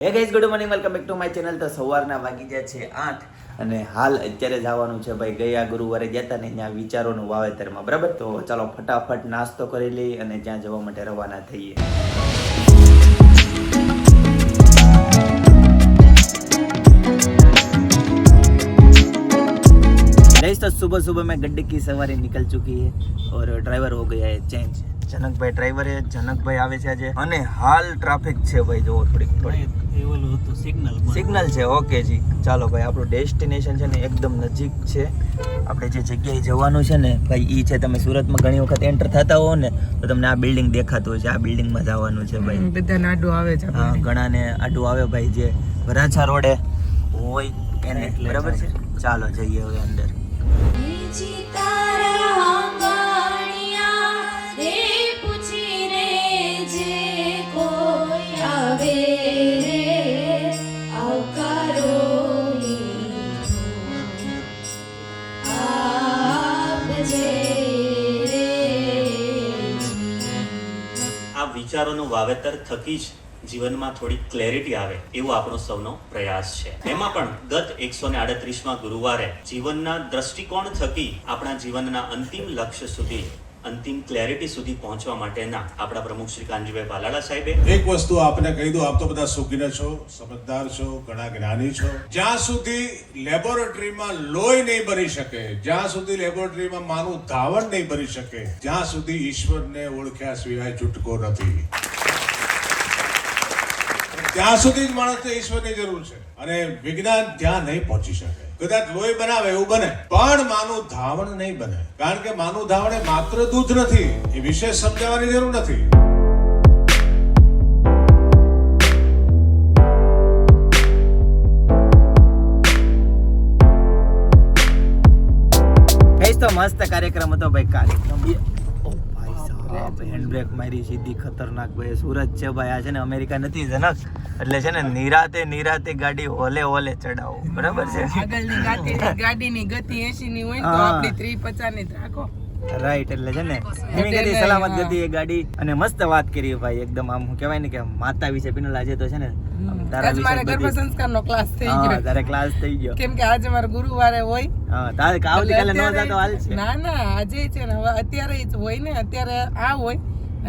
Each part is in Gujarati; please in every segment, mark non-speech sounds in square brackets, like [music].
hey guys good morning welcome back to my channel તો સવારના વાગી ગયા છે આઠ અને હાલ અત્યારે જવાનું છે ભાઈ ગયા ગુરુવારે ગયા હતા ને ત્યાં વિચારોનું વાવેતરમાં બરાબર તો ચાલો ફટાફટ નાસ્તો કરી લઈ અને ત્યાં જવા માટે રવાના થઈએ गाइस तो सुबह सुबह में गड्ढे की सवारी निकल चुकी है और ड्राइवर हो गया है चेंज જનકભાઈ ડ્રાઈવરે છે જનકભાઈ આવે છે આજે. અને હાલ ટ્રાફિક છે ભાઈ જોવો થોડીક થોડીક. સિગ્નલ સિગ્નલ છે ઓકે જી. ચાલો ભાઈ આપણું ડેસ્ટિનેશન છે ને એકદમ નજીક છે. આપણે જે જગ્યાએ જવાનું છે ને ભાઈ એ છે તમે સુરતમાં ઘણી વખત એન્ટર થતા હો ને તો તમને આ બિલ્ડિંગ દેખાતું હોય છે આ બિલ્ડિંગમાં જવાનું છે ભાઈ. બધાને આડું આવે છે હા ઘણાને આડું આવે ભાઈ જે વરાછા રોડે. હોય એને એટલે બરાબર છે? ચાલો. જઈએ હવે અંદર. વિચારોનું વાવેતર થકી જ જીવનમાં થોડી ક્લેરિટી આવે એવો આપણો સૌનો પ્રયાસ છે. એમાં પણ ગત એકસો ને આડત્રીસમાં ગુરુવારે જીવનના દ્રષ્ટિકોણ થકી આપણા જીવનના અંતિમ લક્ષ્ય સુધી અંતિમ ક્લેરિટી સુધી પહોંચવા માટેના આપણા પ્રમુખ શ્રી કાનજીભાઈ બાલાળા સાહેબે એક વસ્તુ આપને કહી દઉં, આપ તો બધા સુખીને છો, સમજદાર છો, ઘણા જ્ઞાની છો. જ્યાં સુધી લેબોરેટરીમાં લોહી નહીં ભરી શકે, જ્યાં સુધી લેબોરેટરીમાં માનું ધાવણ નહીં ભરી શકે, જ્યાં સુધી ઈશ્વરને ઓળખ્યા સિવાય છૂટકો નથી. ત્યાં સુધી જ માણસને ઈશ્વરની જરૂર છે. અને વિજ્ઞાન ત્યાં નહીં પહોંચી શકે. કદાચ લોહી બનાવે એવું બને. પણ માનું ધાવણ નહીં બને. કારણ કે માનું ધાવણ એ માત્ર દૂધ નથી, એ વિશેષ સમજાવવાની જરૂર નથી. તો મસ્ત કાર્યક્રમ હતો ભાઈ કાલે. હેન્ડ બ્રેક મારી સીધી ખતરનાક ભાઈ. સુરત છે ભાઈ. આ છે ને અમેરિકા નથી જનક. એટલે છે ને નિરાતે નિરાતે ગાડી હોલે હોલે ચડાવો. બરાબર છે? આગળની ગાડી ગાડીની ગતિ 80 ની હોય તો આપણી 350 ની રાખો. રાઈટ એટલે છે ને ધીમી ગતિ સલામત ગતિ એ ગાડી. અને મસ્ત વાત કરી ભાઈ એકદમ આમ કહેવાય ને કે માતા વિશે પિનલ આજે તો છે ને તારા આજ મારે વિશે ગર્ભ સંસ્કારનો ક્લાસ થઈ ગયો. તારે ક્લાસ થઈ ગયો. કેમ કે આજે મારે ગુરુવારે હોય. હા તારે આવતીકાલે ન એટલે જતો હાલ છે. ના ના આજે છે ને હવે અત્યારે જ હોય ને અત્યારે આ હોય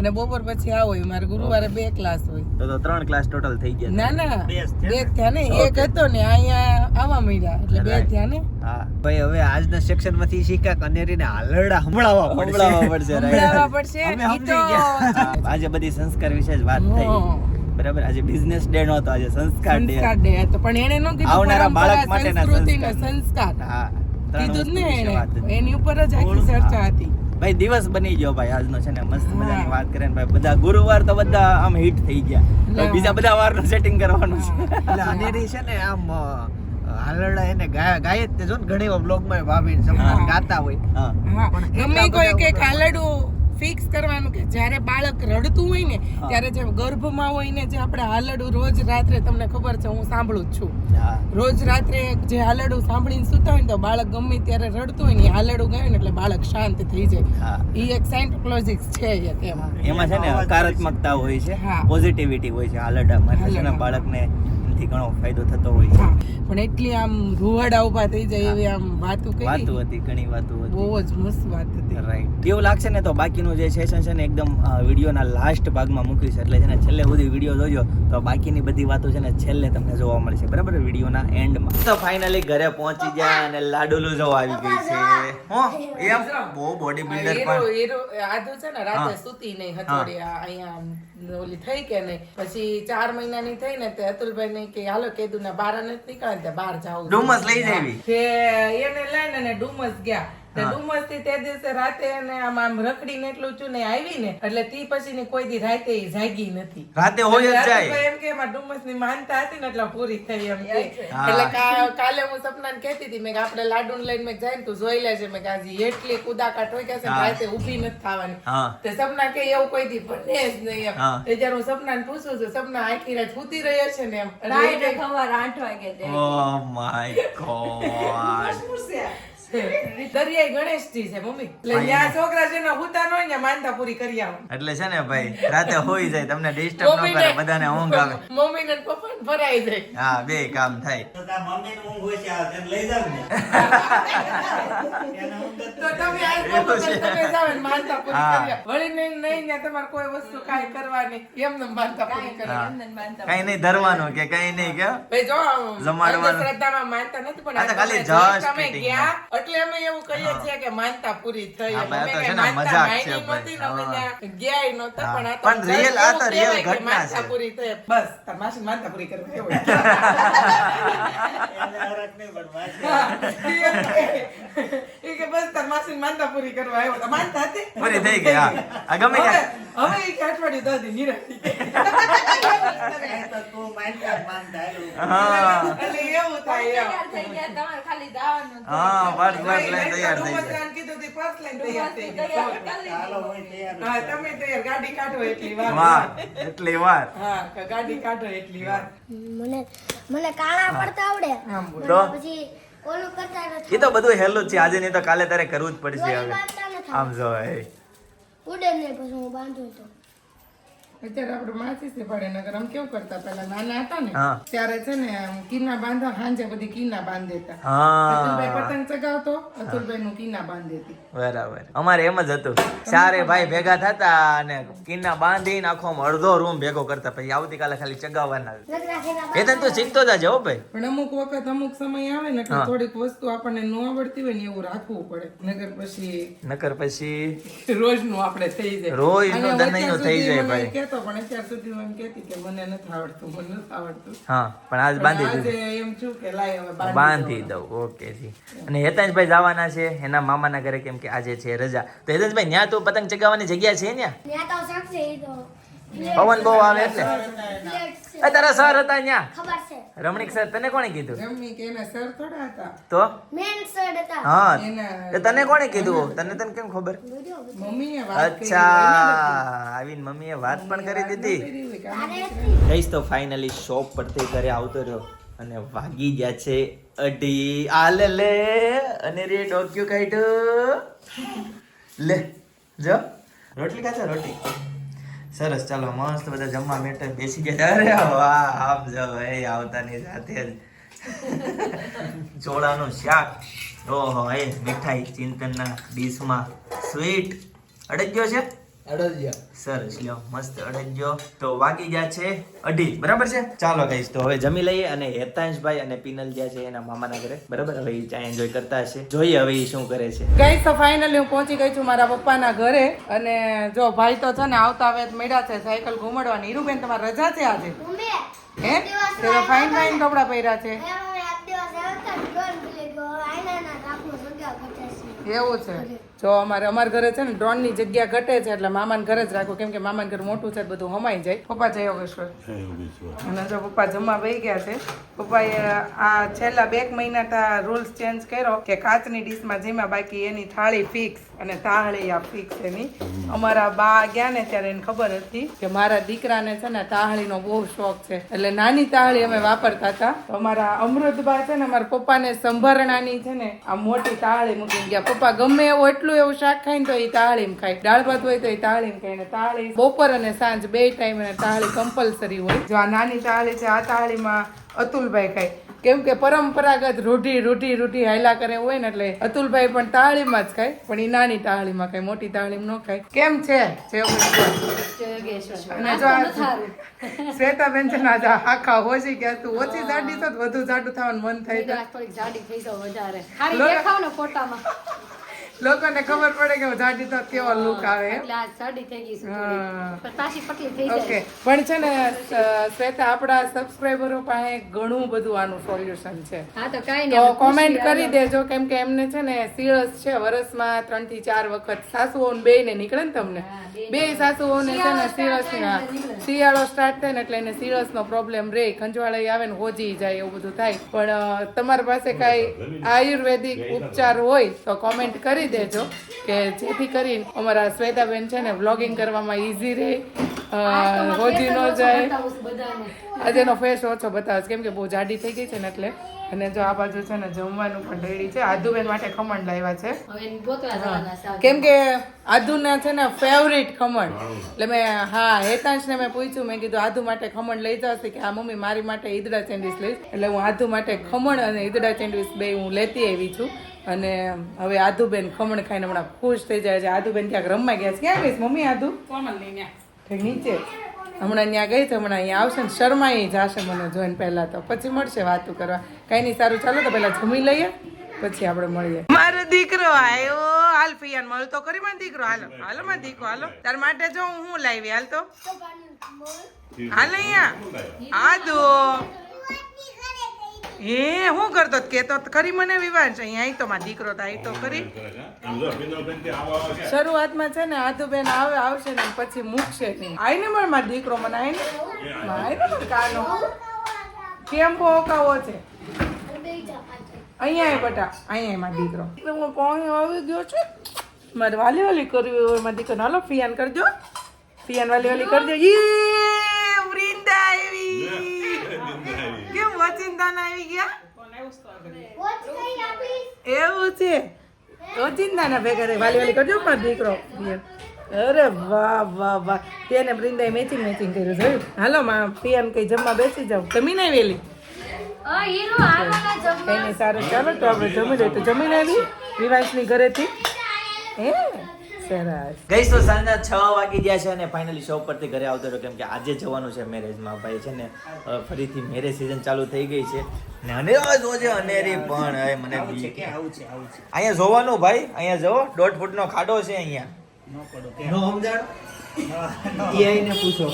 અને બપોર પછી આ હોય. મારે ગુરુવારે બે ક્લાસ હોય. તો તો ત્રણ ક્લાસ ટોટલ થઈ ગયા ના ના બે થયા બે જ થયા ને એક હતો ને અહીંયા આવા મળ્યા એટલે બે થયા ને. હા. ભાઈ હવે આજના સેક્શનમાંથી શીખ્યા કનેરીને હાલરડા સંભળાવવા પડશે. પડશે. right. પડશે. અમે સમજી ગયા. આજે બધી સંસ્કાર વિશે જ વાત થઈ. બરાબર? આજે બિઝનેસ ડે નહોતો આજે સંસ્કાર ડે સંસ્કાર ડે હતો. પણ એને ન કીધું આવનારા બાળક માટેના સંસ્કાર. હા કીધું જ ને એને એની ઉપર જ આખી ચર્ચા હતી. ભાઈ દિવસ બની ગયો ભાઈ આજનો છે ને. મસ્ત મજાની વાત કરે ને ભાઈ. બધા ગુરુવાર તો બધા આમ હિટ થઈ ગયા. બીજા બધા વારનું સેટિંગ કરવાનું છે. એટલે અનેરી છે ને આમ હાલરડા એને ગાય ગાય જ તે જો ને ઘણી વાર બ્લોગમાં ભાભી. ગાતા હોય. હા. હા. પણ ગમે કોઈ કે હાલરડું હાલડું ફિક્સ કરવાનું કે જ્યારે બાળક રડતું હોય ને ત્યારે જે ગર્ભમાં હોય ને જે આપણે હાલડું રોજ રાત્રે તમને ખબર છે હું સાંભળું જ છું. રોજ રાત્રે જે હાલડું સાંભળીને સુતા હોય ને તો બાળક ગમે ત્યારે રડતું હોય ને હાલડું ગાય ને એટલે બાળક શાંત થઈ જાય. એ એક સાયન્ટિફિક છે એમાં. એમાં છે ને હકારાત્મકતા હોય છે પોઝિટિવિટી હોય છે હાલડામાં. એટલે ને બાળકને એનાથી ઘણો ફાયદો થતો હોય છે. પણ એટલી આમ રૂવાડા ઊભા થઈ જાય એવી આમ વાતું વાતો કરી હતી ઘણી વાતો હતી. બહુ જ મસ્ત વાત હતી. રાઈટ એવું લાગશે ને તો બાકીનું જે સેશન છે ને એકદમ વિડીયોના લાસ્ટ ભાગમાં મૂકીશ. એટલે છે ને છેલ્લે સુધી વીડિયો જોજો. તો બાકીની બધી વાતો છે ને છેલ્લે તમને જોવા મળશે. બરાબર? વિડીયોના એન્ડમાં તો ફાઇનલી ઘરે પહોંચી ગયા અને લાડુલું જો આવી ગઈ છે. હો એમ? બહુ બોડી બિલ્ડર પણ. આ તો છે ને રાતે. સૂતી નહીં હથોડી અહીંયા ઓલી થઈ કે નહીં? પછી ચાર મહિનાની થઈ ને તે અતુલભાઈ ને કે હાલો કીધું ને બાર નથી નીકળે ને તે બહાર જાવું ડુમસ લઈ જાવી. એને લઈને ડુમસ ગયા. ડુમસથી તે દિવસે રાતે અને આમ આમ રખડીને એટલું ચૂને આવી ને એટલે તી પછી ની કોઈ દી રાતે ઈ જાગી નથી. રાતે હોય જ જાય. એમ કે એમાં ડુમસની માનતા હતી ને એટલે પૂરી થઈ એમ એટલે કાલે હું સપનાને કહેતી હતી મેં કે આપણે લાડુ લઈને મેં જાય તું જોઈ લેજે. મેં કાજી એટલી કુદાકા ઠોક્યા છે રાતે ઊભી નથી થવાની. તે સપના કે એવું કોઈ દી બને જ નહીં એમ. હા. તે જ્યારે હું સપનાને પૂછું છું સપના આખી રાત સૂતી રહ્યો છે ને એમ. રાઈટ ખબર આઠ વાગે જાય. Oh my God. દરિયાઈ ગણેશજી છે મમ્મી. એટલે ત્યાં છોકરા છે ને હુતા ન ને માનતા પૂરી કરી આવો. એટલે છે ને ભાઈ રાતે હોઈ જાય તમને ડિસ્ટર્બ ન કરે બધાને ઊંઘ આવે. મમ્મી ને પપ્પા ને ભરાઈ જાય. હા બે કામ થાય. તો [laughs] તમે આ છે. તમે જાવ ને માનતા પૂરી કરી વળી નહીં નહીં ને તમારે કોઈ વસ્તુ કાઈ કરવાની એમને માનતા પૂરી કરી હા આવો. કઈ નહીં ધરવાનું કે કઈ નહીં કે ભાઈ જો જમાડવાનું. શ્રદ્ધામાં માનતા નથી પણ આ તો ખાલી જસ્ટ તમે ગયા એટલે અમે એવું કહીએ છીએ કે માનતા પૂરી થઈ. અમે તો કાંઈ માનતા મજાક છે માની નહોતી ને અમે ગયા નહોતા, પણ આ તો પણ રીઅલ આ તો રીઅલ ઘટના માનતા છે. પૂરી થઈ. બસ તાર માનતા પૂરી કરવા એવું. હા, ઈ કે બસ તાર માનતા પૂરી કરવા આવ્યો. તો માનતા હતી. પૂરી થઈ ગઈ હા. આ ગમે હવે કે અઠવાડિયું દસ દી નિરાંતે. હા. એટલે એવું થાય એમ. હા બસ બસ લાઈન તૈયાર થઈ જાય કીધું તું પર્સ લઈને તૈયાર થઈ ગયો. હા, તમે તૈયાર. ગાડી કાઢો એટલી વાર. વાહ એટલી વાર. હા ગાડી કાઢો એટલી વાર. મને મને કાળા પડતા આવડે. તો પછી ઓલું કરતા એ તો બધું હેલું જ છે. આજે નહીં તો કાલે તારે કરવું જ પડશે હવે. આમ જો ઉડે ને પછી હું બાંધું તો. અત્યારે આપણે માસી છે નગર આમ કેવું કરતા પેલા નાના હતા ને ત્યારે છે ને કીના બાંધવા હાંજે બધી કીના બાંધ દેતા. અતુલભાઈ પતંગ ચગાવતો અતુલભાઈ નું કીના બાંધ દેતી બરાબર અમારે એમ જ હતું. ચારે ભાઈ ભેગા થતા અને કિન્ના બાંધીને આખો અડધો રૂમ ભેગો કરતા પછી આવતીકાલે ખાલી ચગાવવાના. તો એ તને શીખતો જાજે હો ભાઈ. પણ અમુક વખત અમુક સમય આવે ને થોડીક વસ્તુ આપણને ન આવડતી હોય ને એવું રાખવું પડે. નગર પછી નગર પછી રોજનું આપણે થઈ જાય. રોજનું થઈ જાય ભાઈ. કહેતો પણ અત્યાર સુધી એમ કહેતી કે મને નથી આવડતું મને નથી આવડતું. હા પણ આજ બાંધી દઉં દીધું. એમ છું કે લાય હવે બાંધી દઉં. ઓકે જી. અને હેતાંશભાઈ જવાના છે એના મામાના ઘરે કેમ કે આજે છે રજા. તો હેતાંશભાઈ ત્યાં તો પતંગ ચગાવવાની જગ્યા છે ત્યાં ત્યાં તો શકશે એ તો. પવન બહુ આવે એટલે. એ તારા સર હતા ત્યાં ખબર છે. રમણીક સર તને કોણે કીધું? રમણીક એના સર થોડા હતા. તો? મેન સર હતા. હા. એ તને કોણે કીધું? તને તને કેમ ખબર? મમ્મીએ વાત અચ્છા. આવીને મમ્મીએ વાત પણ કરી દીધી. ગઈશ તો ફાઇનલી શોપ પરથી ઘરે આવતો રહ્યો અને વાગી ગયા છે અઢી. આલે લે અને રે ડોક્યુ કાઢ્યું. લે જો. રોટલી ખાશો રોટલી. સરસ, ચાલો, મસ્ત બધા જમવા મેટે બેસી ગયા. અરે વાહ, આમ જો, એ આવતાની સાથે જ. ચોળાનું શાક. ઓહો, એ મીઠાઈ ચિંતનના ડીશમાં. સ્વીટ અડક્યો છે? સરસ લ્યો મસ્ત અડજ્યો તો વાગી ગયા છે અઢી બરાબર છે? ચાલો તો હવે જમી લઈએ અને હેતાંશભાઈ અને પિનલ જ્યાં છે એના મામાના ઘરે બરાબર? હવે એ ચા એન્જોય કરતા હશે. જોઈએ હવે એ શું કરે છે. ગઈ તો ફાઇનલી હું પહોંચી ગઈ છું મારા પપ્પાના ઘરે અને જો ભાઈ તો છે ને આવતા હવે મળ્યા છે સાયકલ ઘુમાડવાની. હીરુબેન તમારે રજા છે આજે? હે? તે ફાઇન ફાઇન કપડા પહેર્યા છે. એવું છે. જો અમારે અમારા ઘરે છે ને ડ્રોનની જગ્યા ઘટે છે એટલે મામાને ઘરે જ રાખો. કેમ કે મામાને ઘર મોટું છે બધું હમાઈ જાય. પપ્પા જય યોગેશ્વર. અને જો પપ્પા જમવા વહી ગયા છે પપ્પાએ આ છેલ્લા બે મહિના રૂલ્સ ચેન્જ કર્યો કે કાચની ડીશમાં જેમાં બાકી એની થાળી ફિક્સ અને તાહળી આ ફિક્સ એની. અમારા બા ગયા ને ત્યારે એને ખબર હતી કે મારા દીકરાને છે ને તાહળીનો બહુ શોખ છે. એટલે નાની તાહળી અમે વાપરતા હતા. અમારા અમૃતબા છે ને અમારા પપ્પાને સંભરણાની છે ને આ મોટી તાહળી મૂકીને ગયા. પપ્પા ગમે એવું એટલું એવું શાક ખાય ને તો એ તાહળીમ ખાય. દાળ ભાત હોય તો એ તાહળીમ ખાય. ને તાહળી બપોર અને સાંજ બે ટાઈમ અને તાહળી કમ્પલસરી હોય. જો આ નાની તાહળી છે, આ તાહળીમાં અતુલભાઈ ખાય. કેમ કે પરંપરાગત રૂઢી રૂઢી રૂઢી હાયલા કરે હોય ને એટલે અતુલભાઈ પણ તાળીમાં જ ખાય પણ એ નાની તાળીમાં ખાય મોટી તાળીમાં ન ખાય. કેમ છે? શ્વેતાબેન છે ને આખા હોજી ગયા તું ઓછી જાડી તો વધુ જાડું થવાનું મન થાય જાડી થઈ જાવ વધારે. સારી ને ફોટામાં લોકોને ખબર પડે કે જાડી તો કેવો લુક આવે ઓકે. પણ છે ને શ્વેતા આપણા સબસ્ક્રાઈબરો પાસે ઘણું બધું આનું સોલ્યુશન છે. હા તો કાંઈ નહીં કોમેન્ટ કરી દેજો કેમ કે એમને છે ને સિરસ છે વર્ષમાં ત્રણથી ચાર વખત સાસુઓ બે ને નીકળે ને તમને. બે સાસુઓને છે ને સિરસ શિયાળો સ્ટાર્ટ થાય ને એટલે એને સિરસ નો પ્રોબ્લેમ રે. ખંજવાળાઈ આવે ને હોજી જાય એવું બધું થાય. પણ તમારી પાસે કાંઈ આયુર્વેદિક ઉપચાર હોય તો કોમેન્ટ કરી દેજો કે જેથી કરીને અમારા શ્વેતાબેન છે ને વ્લોગિંગ કરવામાં ઈઝી રહે રોજી ન જાય. આજે એનો ફેસ ઓછો બતાવે છે કેમ કે બહુ જાડી થઈ ગઈ છે ને એટલે. અને જો આ બાજુ છે ને જમવાનું પણ રેડી છે. આદુબેન માટે ખમણ લાવ્યા છે. કેમ કે આદુના છે ને ફેવરિટ ખમણ. એટલે મેં હા હેતાંશને મેં પૂછ્યું. મેં કીધું આદુ માટે ખમણ લઈ જશે કે આ મમ્મી મારી માટે ઈદડા સેન્ડવીચ લઈશ? એટલે હું આદુ માટે ખમણ અને ઈદડા ચેન્ડવીસ બે હું લેતી આવી છું. અને હવે આદુબેન ખમણ ખાઈને હમણાં ખુશ થઈ જાય છે. આદુબેન ક્યાંક રમવા ગયા છે? ક્યાં ગઈશ મમ્મી આદુ? ઠીક નીચે. હમણાં ત્યાં ગઈ તો હમણાં અહીંયા આવશે ને શર્માઈ જશે મને જોઈને પહેલા તો. પછી મળશે વાતું કરવા. કઈ નહીં સારું ચાલો તો પહેલા જમી લઈએ પછી આપણે મળીએ. મારો દીકરો આવ્યો હાલ ફિયાન મળતો કરી મારો દીકરો. હાલો હાલો મારો દીકરો હાલો. તાર માટે જો હું લાવી હાલ તો. હાલ અહીંયા. આદુ. હે હું કરતો કે તો ખરી મને વિવાન છે. અહીંયા તો મારો દીકરો તો અહીં તો ખરી શરૂઆતમાં છે ને આધુબેન આવે આવશે ને પછી મૂકશે નહીં. આઈને પણ મારો દીકરો મને આઈને? આઈને પણ કાનો? કેમ બહુ ઓકાવો છે? અહીંયા બટા અહીંયા મારો દીકરો. એટલે હું પાણી આવી ગયો છે. મારે વાલી વાલી કરવી હોય મારા દીકરો હાલો ફિયાન કરજો. ફિયાન વાલી વાલી કરજો. યે વૃંદા આવી કેમ વચિંતાના આવી ગયા? એવું છે? ઓચિંતાના ભેગા રે વાલી વાલી કરજો પણ દીકરો. અરે વાહ વાહ વાહ. તેને વૃંદાએ મેચિંગ મેચિંગ કર્યું. જોયું? હાલો માં પિયાન કઈ જમવા બેસી જાવ જમીન આવી વેલી કઈ નહીં સારું. ચાલો તો આપણે જમી લઈએ. તો જમીન આવી વિવાસની ઘરેથી. હે? સરસ. ગઈ તો સાંજના છ વાગી ગયા છે અને ફાઇનલી શોપ પરથી ઘરે આવતો રહ્યો કેમ કે આજે જવાનું છે મેરેજમાં ભાઈ છે ને ફરીથી મેરેજ સિઝન ચાલુ થઈ ગઈ છે. ને અનેરો જોજે અનેરી પણ હવે મને બીક. અહીંયા જોવાનું ભાઈ અહીંયા જો દોઢ ફૂટનો ખાડો છે અહીંયા. નો પડો કે. નો ને [laughs] પૂછો.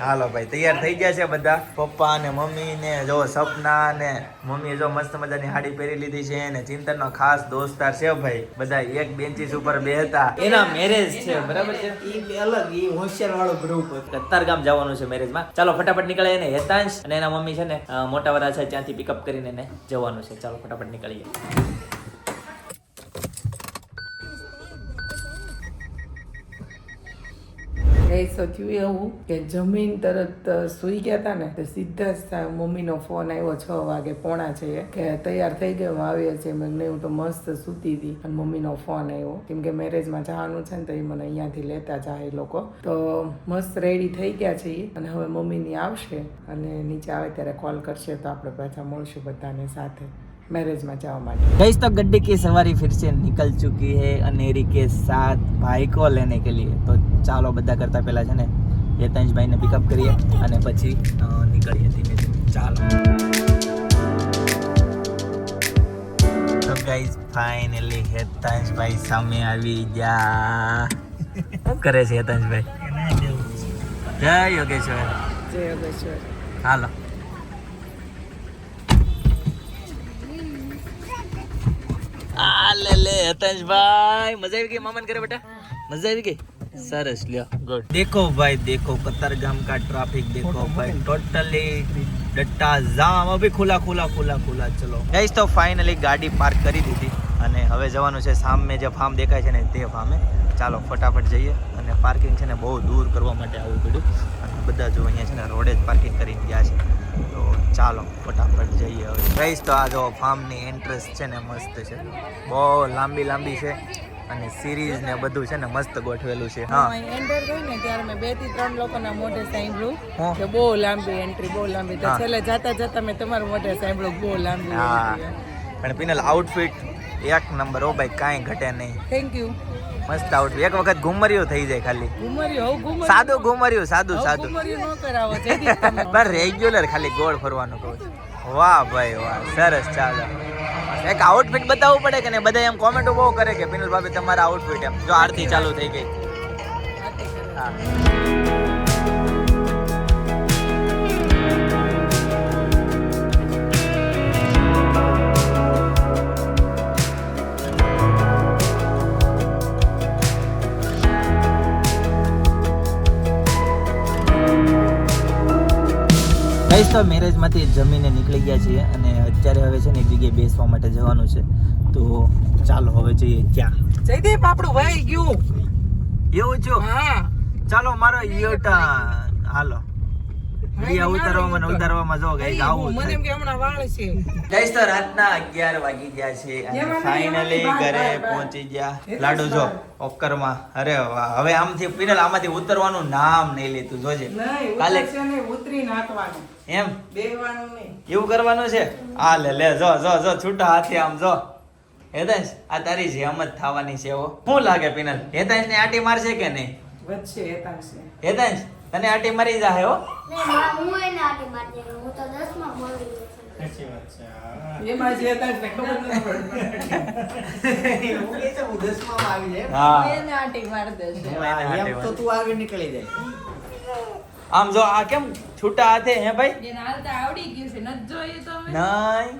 હાલો ભાઈ તૈયાર થઈ ગયા છે બધા. પપ્પા ને મમ્મી ને જો સપના ને મમ્મીએ જો મસ્ત મજાની સાડી પહેરી લીધી છે ને ચિંતનનો ખાસ દોસ્તાર છે ભાઈ. બધા એક બેન્ચીસ ઉપર બેહતા. એના મેરેજ છે બરાબર છે? ઈ અલગ ઈ હોશિયાર વાળો ગ્રુપ અત્યાર કતાર ગામ જવાનું છે મેરેજમાં ચાલો ફટાફટ નીકળે ને હેતાંશ. અને એના મમ્મી છે ને મોટા વરા છે ત્યાંથી પિકઅપ કરીને જવાનું છે. ચાલો ફટાફટ નીકળીએ. એ શક્યું એવું કે જમીન તરત સુઈ ગયા હતા ને, તો સીધા જ મમ્મીનો ફોન આવ્યો છ વાગે, પોણા છે, કે તૈયાર થઈ ગયો આવીએ છીએ મેં નહીં, હું તો મસ્ત સૂતી હતી. અને મમ્મીનો ફોન આવ્યો, કેમ કે મેરેજમાં જવાનું છે ને, તો એ મને અહીંયાથી લેતા જાય એ લોકો. તો મસ્ત રેડી થઈ ગયા છે. અને હવે મમ્મીની આવશે અને નીચે આવે ત્યારે કોલ કરશે, તો આપણે પાછા મળશું બધાને સાથે. મેરેજમાં જવા માટે गईस तो गड्ढे की सवारी फिर से निकल चुकी है अनेरी के साथ भाई को लेने के लिए तो ચાલો બધા કરતા પહેલા છે ને હેતાંશભાઈ ને પિકઅપ કરીએ અને પછી અ, નીકળીએ ધીમે ધીમે ચાલો તો ગાઈસ ફાઇનલી હેતાંશભાઈ સામે આવી ગયા શું કરે છે હેતાંશભાઈ જય યોગેશ્વર જય યોગેશ્વર હાલો લે લે હતંશભાઈ. મજા આવી ગઈ મામાને ઘરે બેટા? મજા આવી ગઈ? સરસ લ્યો. ગુડ દેખો ભાઈ દેખો કતારગામ કા ટ્રાફિક દેખો ભાઈ. ટોટલી ડટ્ટા જામ. અભી ખુલા ખુલા ખુલા ખુલા ચલો. ગાઈસ તો ફાઇનલી ગાડી પાર્ક કરી દીધી અને હવે જવાનું છે સામે જે ફાર્મ દેખાય છે ને તે ફાર્મે ચાલો ફટાફટ જઈએ અને પાર્કિંગ છે ને બહુ દૂર કરવા માટે આવવું પડ્યું. અને બધા જો અહીંયા છે ને રોડે જ પાર્કિંગ કરીને ગયા છે. તો ચાલો ફટાફટ જઈએ હવે. રહીશ તો આ જો ફાર્મની એન્ટ્રન્સ છે ને મસ્ત છે. બહુ લાંબી લાંબી છે અને સિરીઝ ને બધું છે ને મસ્ત ગોઠવેલું છે. હા. એન્ટર થઈ ને ત્યારે મેં બેથી ત્રણ લોકોના મોઢે સાંભળ્યું કે બહુ લાંબી એન્ટ્રી બહુ લાંબી. તો છેલ્લે જાતા જતા મેં તમારું મોઢે સાંભળ્યું બહુ લાંબી હા. પણ પિનલ આઉટફિટ એક નંબર ઓ ભાઈ કાંઈ ઘટે નહીં. થેન્ક યુ મસ્ત આઉટ એક વખત ઘુમરિયું થઈ જાય ખાલી. સાદું ઘુમર્યું સાદું સાદું. પણ રેગ્યુલર [laughs] ખાલી ગોળ ફરવાનું કહું છું. વાહ ભાઈ વાહ સરસ ચાલો. એક આઉટફિટ બતાવવું પડે કે ને બધા એમ કોમેન્ટો બહુ કરે કે પિનલ ભાભી તમારા આઉટફિટ એમ. જો આરતી ચાલુ થઈ ગઈ. હા. ગઈશ તો મેરેજમાંથી જમીને નીકળી ગયા છીએ અને અત્યારે હવે છે ને એક જગ્યાએ બેસવા માટે જવાનું છે. તો ચાલો હવે જઈએ ક્યાં જયદીપ આપણું ભાઈ ગયું. એવું છું? હા. ચાલો મારો યુટર્ન હાલો. વિડિયો ઉતારવામાં ને ઉતારવામાં જો ગઈ આવું મને એમ કે હમણાં વાળ છે. ગઈસ તો રાતના 11 વાગી ગયા છે અને ફાઇનલી ઘરે બહાર, બહાર. પહોંચી ગયા. લાડુ જો ઓક્કરમાં અરે વાહ હવે આમથી પિનલ આમાંથી ઉતરવાનું નામ નહીં લેતું જોજે. કાલે ઉતરી નાખવાનું. એમ? બેવાનું નહીં. એવું કરવાનું છે? આ લે લે જો જો જો છૂટા હાથે આમ જો. હેતાંશ આ તારી જેમ જ થવાની છે શું લાગે પિનલ હેતાંશ ને આટી મારશે કે નહીં? હેતાંશે. હેતાંશ તને આટી મારી જાહે હો. હું એને આટી મારી. હું તો દસમાં ભણી ગઈ છું. એમાં જે હેતાંશને ખબર નથી પડતી હા એને આંટી મારી દેશે હું એને આંટી એમ તો તું આગળ નીકળી જાય. આમ જો આ કેમ છૂટા હાથે હે ભાઈ? એને હાલતા આવડી ગયું છે નથી જોયું તો નહીં.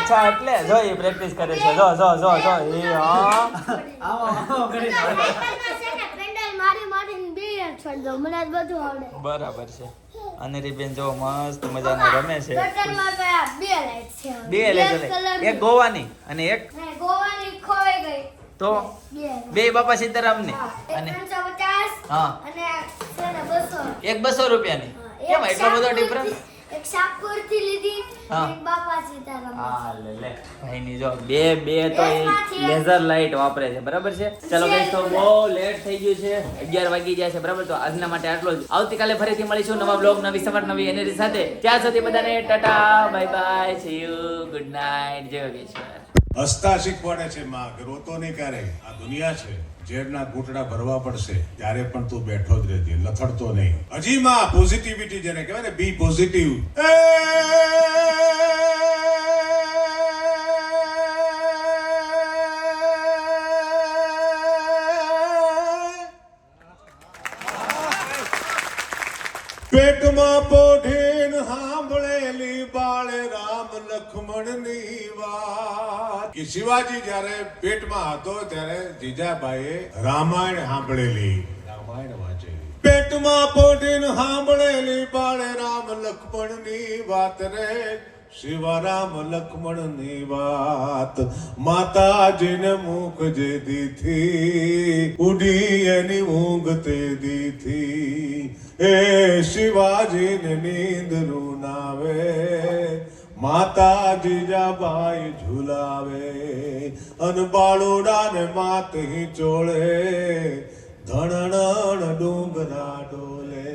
અચ્છા એટલે જો એ પ્રેક્ટિસ કરે છે. જો જો જો જો એ હા. આવો આવો કરી તો સાયકલમાં છે ને પેન્ડલ મારી મારીને બે છોડી દઉં. મને આ બધું આવડે. બરાબર છે. અને રીબેન જો મસ્ત મજાનો રમે છે. બે લાઈટ એક ગોવાની અને એક ગોવાની ખોવાઈ ગઈ. તો બે. બાપા સીતારામની અને હા. અને આ છે ને 200. એક બસો રૂપિયાની. કેમ એટલો બધો ડિફરન્સ એક શાહપુરથી લીધી એક બાપા સીતારામ હા લે લે. ભાઈની જો બે બે તો એ બેસમાંથી એક. લેઝર લાઇટ વાપરે છે. બરાબર છે? ચલો ગાઈસ તો બહુ લેટ થઈ ગયું છે. 11 વાગી ગયા છે બરાબર? તો આજના માટે આટલો જ. આવતીકાલે ફરીથી મળીશું નવા બ્લોગ નવી સવાર નવી એનર્જી સાથે. ત્યાં સુધી બધાને tata bye bye see you good night જય યોગેશ્વર. હસતા શીખવાડે છે માં, કે રોતો નહીં ક્યારે આ દુનિયા છે. ઝેરના ઘૂંટડા ભરવા પડશે. ત્યારે પણ તું બેઠો જ રહેજે, લથડતો નહીં. હજી માં પોઝિટિવિટી જેને કહેવાય ને બી પોઝિટિવ પેટમાં કે શિવાજી જ્યારે પેટમાં હતો ત્યારે જીજાબાઈએ રામાયણ સાંભળેલી. રામાયણ વાંચેલી. પેટમાં પોઢીન સાંભળેલી બાળે રામ લક્ષ્મણની વાત રે. શિવારામ લક્ષ્મણની વાત માતાજીને મુખ જે દીથી ઉડી એની ઊંઘ તે દીથી એ શિવાજીને નીંદ રૂનાવે માતાજી જીજાબાઈ ઝુલાવે, અન બાળોડાને માત ચોળે ધણણ ડુંગરા ડોલે.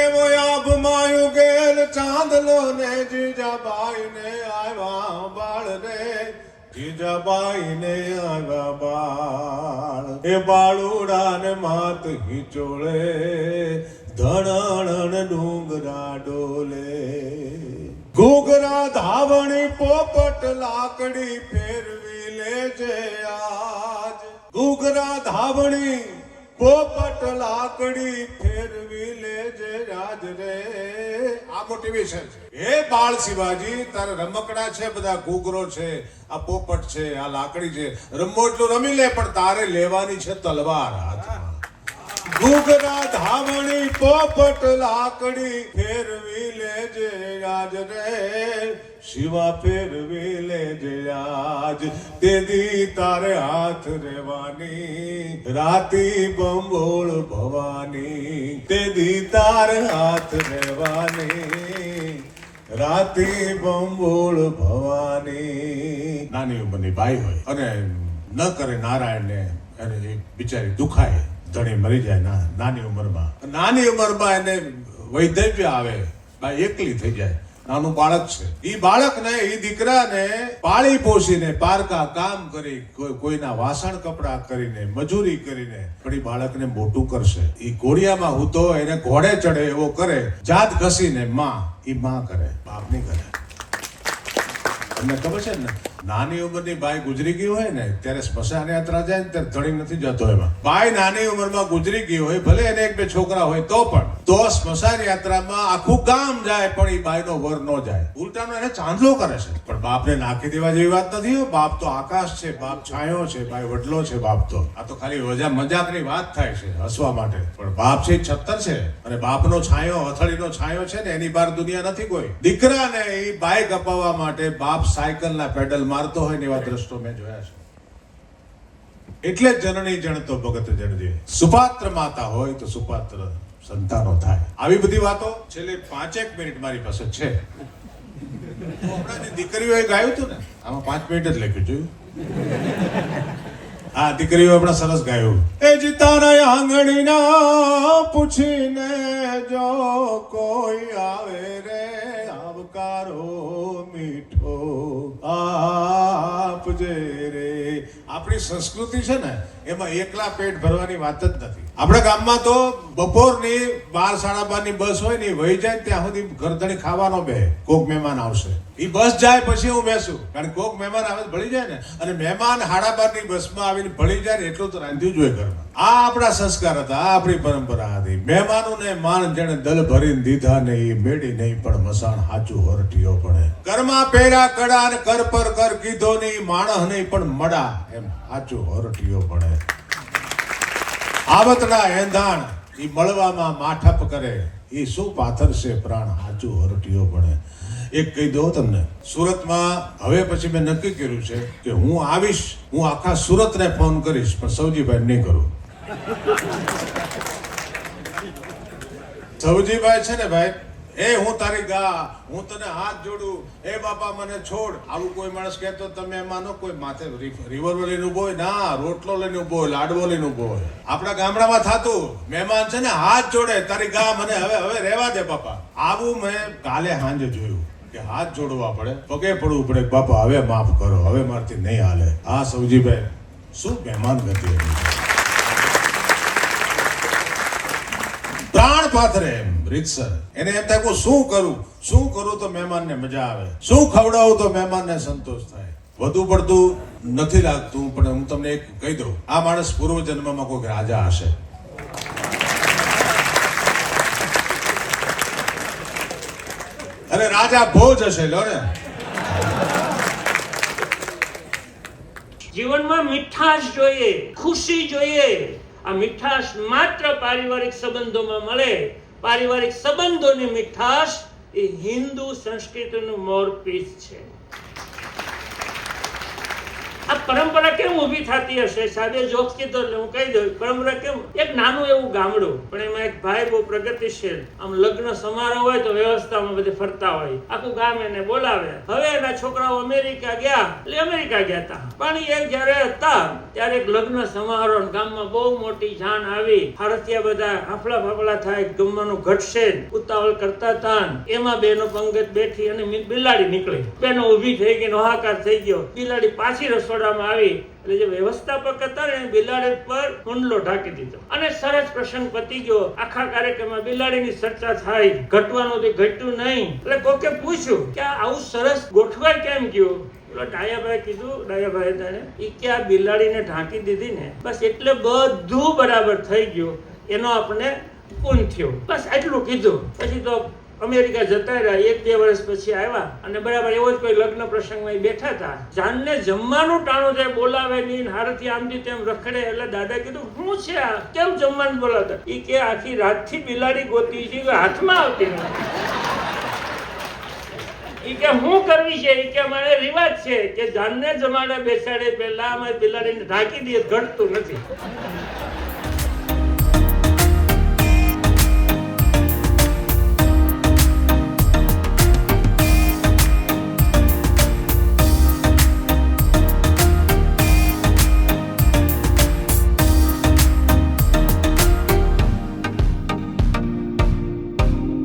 એવો આભમાં ગેલ ચાંદલો ને જીજાબાઈ ને આવ્યા બાળ રે જીજાબાઈ ને આવ્યા બાળ. એ બાળુડા ને માત હિચોળે ધણણ ડુંગરા ડોલે. ઘૂઘરા ધાવણી પોપટ લાકડી ફેરવી લેજે આજ. ઘૂઘરા ધાવણી પોપટ લાકડી ફેરવી લેજે રાજ રે. આ મોટિવેશન છે. હે બાળ શિવાજી, તારે રમકડા છે, બધા ઘૂઘરો છે, આ પોપટ છે, આ લાકડી છે. રમવો એટલું રમી લે, પણ તારે લેવાની છે તલવાર હાથમાં. ઘૂઘરા ધાવણી પોપટ લાકડી ફેરવી લેજે આજ રે શિવા ફેરવી લેજે આજ. તેદી તારે હાથ રેવાની રાતી બંબોળ ભવાની. તેદી તારે હાથ રેવાની રાતી બંબોળ ભવાની. નાની ઉંમરની બાઈ હોય અને ન કરે નારાયણને અને બિચારી દુખાય. ધણી મરી જાય ના, નાની ઉંમરમાં. નાની ઉંમરમાં એને વૈધવ્ય આવે, બા એકલી થઈ જાય. નાનું બાળક છે. એ બાળકને એ દીકરાને પાળી પોષીને પારકા કામ કરી, કોઈ- કોઈના વાસણ કપડા કરીને, મજૂરી કરીને પણ બાળકને મોટું કરશે. એ ઘોડિયામાં હું તો એને ઘોડે ચડે એવો કરે, જાત ઘસીને માં એ માં કરે બાપ નહીં કરે તમને ખબર છે ને? નાની ઉંમરની બાઈ ગુજરી ગઈ હોય ને, ત્યારે સ્મશાન યાત્રા જાય ને ત્યારે ધણી નથી જતો એમાં. બાઈ નાની ઉંમરમાં ગુજરી ગઈ હોય, ભલે એને એક બે છોકરા હોય તો પણ. તો સ્મશાન યાત્રામાં આખું ગામ જાય, પણ એ બાઈનો વર ન જાય. ઉલટાનો એને ચાંદલો કરે છે. પણ બાપને નાખી દેવા જેવી વાત નથી બાપ તો આકાશ છે, બાપ છાંયો છે, બાઈ વડલો છે બાપ તો. આ તો ખાલી મજા મજાકની વાત થાય છે, હસવા માટે. પણ બાપ છે છત્તર છે અને બાપનો છાંયો હથળીનો છાંયો છે ને, એની બહાર દુનિયા નથી કોઈ. દીકરાને એ બાઇક અપાવવા માટે બાપ સાયકલના પેડલ મારતો હોય ને એવા દ્રષ્ટો મેં જોયા છે. એટલે જનની જણતો ભગત જણજે સુપાત્ર માતા હોય તો સુપાત્ર સંતાનો થાય. આવી બધી વાતો છેલ્લે પાંચેક મિનિટ મારી પાસે છે. દીકરીઓએ ગાયું હતું ને, આમાં પાંચ મિનિટ જ લખ્યું જોયું હા, દીકરીઓ હમણાં સરસ ગાયું. એ જીતાના આંગણીના પૂછીને જો કોઈ આવે રે આવકારો મીઠો. આપણી સંસ્કૃતિ છે ને એમાં એકલા પેટ ભરવાની વાત જ નથી. આપણા ગામમાં તો બપોરની બાર, સાડા બારની બસ હોય ને વહી જાય ત્યાં સુધી ઘરધણી ખાવાનો બે. કોક મહેમાન આવશે. એ બસ જાય પછી હું બેસું. કારણ કે કોક મહેમાન આવે ભળી જાય ને. અને મહેમાન સાડા બારની બસમાં આવીને ભળી જાય ને એટલું તો રાંધ્યું જ હોય ઘરમાં. આ આપણા સંસ્કાર હતા, આ આપણી પરંપરા હતી. મહેમાનોને માન જેને દલ ભરીને દીધા નહીં મેળી નહીં, પણ મસાણ હાચું હરટીઓ પડે ઘરમાં પેરા કડા ને કર પર કર કીધો નહીં માણસ નહીં, પણ મડા. એમ હાચું હરટીઓ પડે આવતના એંધાણ એ મળવામાં માઠપ કરે એ શું પાથર છે પ્રાણ? સાચું હરટીયો ભણે. એક કહી દઉં તમને, સુરતમાં હવે પછી મેં નક્કી કર્યું છે કે હું આવીશ, હું આખા સુરતને ફોન કરીશ, પણ સૌજીભાઈ નહીં કરું. સૌજીભાઈ છે ને ભાઈ એ હું તારી ગા, હું તને હાથ જોડું. એ બાપા, મને છોડ. આવું કોઈ માણસ કહેતો, તમે માનો, કોઈ માથે રિવર લઈને ઊભો હોય. ના, રોટલો લઈને ઊભો હોય, લાડવો લઈને ઊભો હોય. આપણા ગામડામાં થાતું. મહેમાન છે ને, હાથ જોડે. તારી ગા મને હવે હવે રહેવા દે, બાપા. આવું મેં કાલે સાંજે જોયું કે હાથ જોડવા પડે, પગે પડવું પડે. બાપા, હવે માફ કરો, હવે મારથી નહીં હાલે. હા સૌજીભાઈ શું મહેમાન ગતિ પ્રાણ પાથરે એમ, રીતસર. એને એમ થાય શું કરું? શું કરું તો મહેમાનને મજા આવે. શું ખવડાવું તો મહેમાનને સંતોષ થાય. વધુ પડતું નથી લાગતું, પણ હું તમને એક કહી દઉં. આ માણસ પૂર્વ જન્મમાં કોઈક રાજા હશે. અરે રાજા ભોજ હશે, લો ને. જીવનમાં મીઠાશ જોઈએ, ખુશી જોઈએ. આ મીઠાશ માત્ર પારિવારિક સંબંધોમાં મળે. પારિવારિક સંબંધોની મીઠાશ એ હિન્દુ સંસ્કૃતિનું મોરપીસ છે. આ પરંપરા કેમ ઊભી થતી હશે? સાદે જોક્સ કીધો એટલે હું કહી દઉં, પરંપરા કેમ? એક નાનું એવું ગામડું, પણ એમાં એક ભાઈ બહુ પ્રગતિશીલ. આમ લગ્ન સમારોહ હોય તો વ્યવસ્થામાં બધે ફરતા હોય. આખું ગામ એને બોલાવે. હવે એના છોકરાઓ અમેરિકા ગયા, એટલે અમેરિકા ગયા હતા પણ એ જ્યારે હતા, ત્યારે એક લગ્ન સમારોહ ગામમાં બહુ મોટી જાણ આવી. ભારતીય બધા હાફલા ફાફલા થાય, ગમવાનું ઘટશે. ઉતાવળ કરતા હતા એમાં બેનો પંગત બેઠી અને બિલાડી નીકળી. બેનો ઊભી થઈ ગઈ હાહાકાર થઈ ગયો. બિલાડી પાછી રસોડામાં આવી, એટલે જે વ્યવસ્થાપક હતા ને, બિલાડી પર હુંડલો ઢાંકી દીધો. અને સરસ પ્રસંગ પતી ગયો. આખા કાર્યક્રમમાં બિલાડીની ચર્ચા થાય. ઘટવાનું તે ઘટ્યું નહીં. એટલે કોકે પૂછ્યું કે આવું સરસ ગોઠવાય કેમ ગયું? પેલો ડાયાભાઈ કીધું ડાયાભાઈ તને એ કે આ બિલાડીને ઢાંકી દીધી ને, બસ એટલે બધું બરાબર થઈ ગયું. એનો આપણે પૂન થયો. બસ એટલું કીધું. પછી તો અમેરિકા જતા રહ્યા, એક બે વર્ષ પછી આવ્યા. અને બરાબર એવો જ કોઈ લગ્ન પ્રસંગમાં બેઠા હતા. જાનને જમવાનું ટાણું થાય, બોલાવે નહીં હારથી આમથી તેમ રખડે. એટલે દાદા કીધું શું છે આ? કેમ જમવાનું બોલાવતા? ઈ કે, આખી રાતથી બિલાડી ગોતી છે ઈ હાથમાં આવતી નથી. ઈ કે, હું કરવી છે? એ કે મારે રિવાજ છે કે જાનને જમાડે બેસાડે, પહેલા અમે બિલાડીને ઢાંકી દઈએ, ઘટતું નથી.